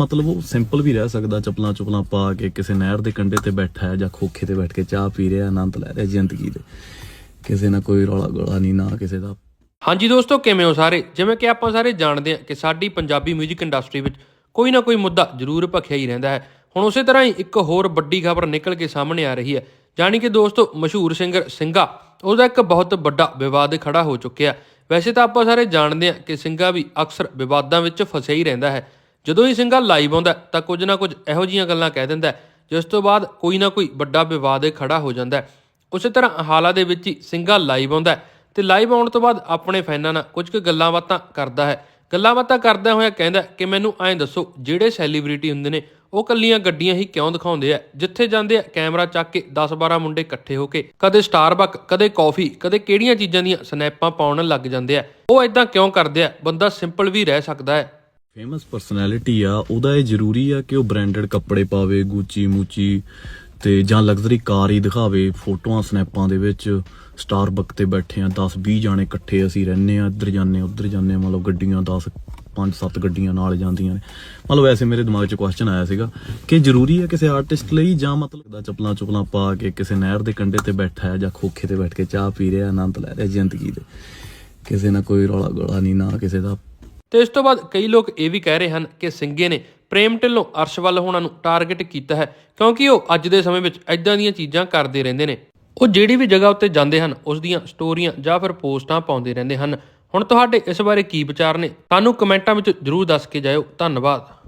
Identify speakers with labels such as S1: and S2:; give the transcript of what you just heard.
S1: ਮਤਲਬ ਉਹ ਸਿੰਪਲ ਵੀ ਰਹਿ ਸਕਦਾ, ਚਪਲਾਂ ਚੁਪਲਾਂ ਪਾ ਕੇ ਕਿਸੇ ਨਹਿਰ ਦੇ ਕੰਢੇ ਤੇ ਬੈਠਾ ਹੈ ਜਾਂ ਖੋਖੇ ਤੇ ਬੈਠ ਕੇ ਚਾਹ ਪੀ ਰਿਹਾ, ਆਨੰਦ ਲੈ ਰਿਹਾ ਜ਼ਿੰਦਗੀ ਦੇ। ਕਿਸੇ ਨਾਲ ਕੋਈ ਰੌਲਾ ਗੋਲਾ ਨਹੀਂ, ਨਾ ਕਿਸੇ ਦਾ।
S2: ਹਾਂਜੀ ਦੋਸਤੋ, ਕਿਵੇਂ ਹੋ ਸਾਰੇ? ਜਿਵੇਂ ਕਿ ਆਪਾਂ ਸਾਰੇ ਜਾਣਦੇ ਹਾਂ ਕਿ ਸਾਡੀ ਪੰਜਾਬੀ 뮤직 ਇੰਡਸਟਰੀ ਵਿੱਚ ਕੋਈ ਨਾ ਕੋਈ ਮੁੱਦਾ ਜ਼ਰੂਰ ਭਖਿਆ ਹੀ ਰਹਿੰਦਾ ਹੈ। ਹੁਣ ਉਸੇ ਤਰ੍ਹਾਂ ਹੀ ਇੱਕ ਹੋਰ ਵੱਡੀ ਖਬਰ ਨਿਕਲ ਕੇ ਸਾਹਮਣੇ ਆ ਰਹੀ ਹੈ। ਜਾਣੀ ਕਿ ਦੋਸਤੋ, ਮਸ਼ਹੂਰ ਸਿੰਗਰ ਸਿੰਘਾ ਉਹਦਾ ਇੱਕ ਬਹੁਤ ਵੱਡਾ ਵਿਵਾਦ ਖੜਾ ਹੋ ਚੁੱਕਿਆ ਵੈਸੇ ਤਾਂ ਆਪਾਂ ਸਾਰੇ ਜਾਣਦੇ ਹਾਂ ਕਿ ਸਿੰਘਾ ਵੀ ਅਕਸਰ ਵਿਵਾਦਾਂ ਵਿੱਚ ਫਸਿਆ ਹੀ ਰਹਿੰਦਾ ਹੈ। ਜਦੋਂ ਹੀ ਸਿੰਘਾ ਲਾਈਵ ਆਉਂਦਾ ਤਾਂ ਕੁਝ ਨਾ ਕੁਝ ਇਹੋ ਜਿਹੀਆਂ ਗੱਲਾਂ ਕਹਿ ਦਿੰਦਾ ਜਿਸ ਤੋਂ ਬਾਅਦ ਕੋਈ ਨਾ ਕੋਈ ਵੱਡਾ ਵਿਵਾਦ ਖੜਾ ਹੋ ਜਾਂਦਾ ਉਸੇ ਤਰ੍ਹਾਂ ਹਾਲਾਂ ਦੇ ਵਿੱਚ ਹੀ ਸਿੰਘਾ ਲਾਈਵ ਆਉਂਦਾ ਹੈ ਤੇ ਲਾਈਵ ਆਉਣ ਤੋਂ ਬਾਅਦ ਆਪਣੇ ਫੈਨਾਂ ਨਾਲ ਕੁਝ ਕੁ ਗੱਲਾਂ ਬਾਤਾਂ ਕਰਦਾ ਹੈ। ਗੱਲਾਂ ਬਾਤਾਂ ਕਰਦਾ ਹੋਇਆ ਕਹਿੰਦਾ ਕਿ ਮੈਨੂੰ ਐਂ ਦੱਸੋ, ਜਿਹੜੇ ਸੈਲੀਬ੍ਰਿਟੀ ਹੁੰਦੇ ਨੇ, ਉਹ ਕੱਲੀਆਂ ਗੱਡੀਆਂ ਹੀ ਕਿਉਂ ਦਿਖਾਉਂਦੇ ਆ? ਜਿੱਥੇ ਜਾਂਦੇ ਆ, ਕੈਮਰਾ ਚੱਕ ਕੇ 10-12 ਮੁੰਡੇ ਇਕੱਠੇ ਹੋ ਕੇ, ਕਦੇ ਸਟਾਰਬਕ, ਕਦੇ ਕਾਫੀ, ਕਦੇ ਕਿਹੜੀਆਂ ਚੀਜ਼ਾਂ ਦੀਆਂ ਸਨੈਪਾਂ ਪਾਉਣ ਲੱਗ ਜਾਂਦੇ ਆ। ਉਹ ਇਦਾਂ ਕਿਉਂ ਕਰਦੇ ਆ? ਬੰਦਾ ਸਿੰਪਲ ਵੀ ਰਹਿ ਸਕਦਾ ਹੈ।
S1: ਫੇਮਸ ਪਰਸਨੈਲਿਟੀ ਆ ਉਹਦਾ ਇਹ ਜ਼ਰੂਰੀ ਆ ਕਿ ਉਹ ਬ੍ਰਾਂਡਡ ਕੱਪੜੇ ਪਾਵੇ ਗੁੱਚੀ ਮੂਚੀ ਤੇ ਜਾਂ ਲਗਜ਼ਰੀ ਕਾਰ ਹੀ ਦਿਖਾਵੇ ਫੋਟੋਆਂ ਸਨੈਪਾਂ ਦੇ ਵਿੱਚ ਸਟਾਰਬਕ ਤੇ ਬੈਠੇ ਆ 10 20 ਜਾਣੇ ਇਕੱਠੇ ਅਸੀਂ ਰਹਿੰਨੇ ਆ ਇੱਧਰ ਜਾਂਦੇ ਉੱਧਰ ਜਾਂਦੇ ਹਾਂ, ਮਤਲਬ ਗੱਡੀਆਂ 10 5 7 ਗੱਡੀਆਂ ਨਾਲ ਜਾਂਦੀਆਂ ਨੇ। ਮਤਲਬ ਵੈਸੇ ਮੇਰੇ ਦਿਮਾਗ 'ਚ ਕੁਐਸਚਨ ਆਇਆ ਸੀਗਾ ਕਿ ਜ਼ਰੂਰੀ ਹੈ ਕਿਸੇ ਆਰਟਿਸਟ ਲਈ ਜਾਂ ਮਤਲਬ ਦਾ ਚਪਲਾਂ ਚੁਪਲਾਂ ਪਾ ਕੇ ਕਿਸੇ ਨਹਿਰ ਦੇ ਕੰਢੇ ਤੇ ਬੈਠਾ ਹੈ ਜਾਂ ਖੋਖੇ ਤੇ ਬੈਠ ਕੇ ਚਾਹ ਪੀ ਰਿਹਾ ਆਨੰਦ ਲੈ ਰਿਹਾ ਜ਼ਿੰਦਗੀ ਦੇ। ਕਿਸੇ ਨਾਲ ਕੋਈ ਰੌਲਾ ਗੋਲਾ ਨਹੀਂ ਨਾ ਕਿਸੇ ਦਾ
S2: ਤੇ ਇਸ ਤੋਂ ਬਾਅਦ ਕਈ ਲੋਕ ਇਹ ਵੀ ਕਹਿ ਰਹੇ ਹਨ ਕਿ ਸਿੰਘੇ ਨੇ ਪ੍ਰੇਮ ਢਿੱਲੋਂ ਅਰਸ਼ ਵੱਲ ਹੋਣਾ ਨੂੰ ਟਾਰਗੇਟ ਕੀਤਾ ਹੈ, ਕਿਉਂਕਿ ਉਹ ਅੱਜ ਦੇ ਸਮੇਂ ਵਿੱਚ ਐਦਾਂ ਦੀਆਂ ਚੀਜ਼ਾਂ ਕਰਦੇ ਰਹਿੰਦੇ ਨੇ। ਉਹ ਜਿਹੜੀ ਵੀ ਜਗ੍ਹਾ ਉੱਤੇ ਜਾਂਦੇ ਹਨ, ਉਸ ਦੀਆਂ ਸਟੋਰੀਆਂ ਜਾਂ ਫਿਰ ਪੋਸਟਾਂ ਪਾਉਂਦੇ ਰਹਿੰਦੇ ਹਨ। ਹੁਣ ਤੁਹਾਡੇ ਇਸ ਬਾਰੇ ਕੀ ਵਿਚਾਰ ਨੇ? ਸਾਨੂੰ ਕਮੈਂਟਾਂ ਵਿੱਚ ਜਰੂਰ ਦੱਸ ਕੇ ਜਾਇਓ। ਧੰਨਵਾਦ।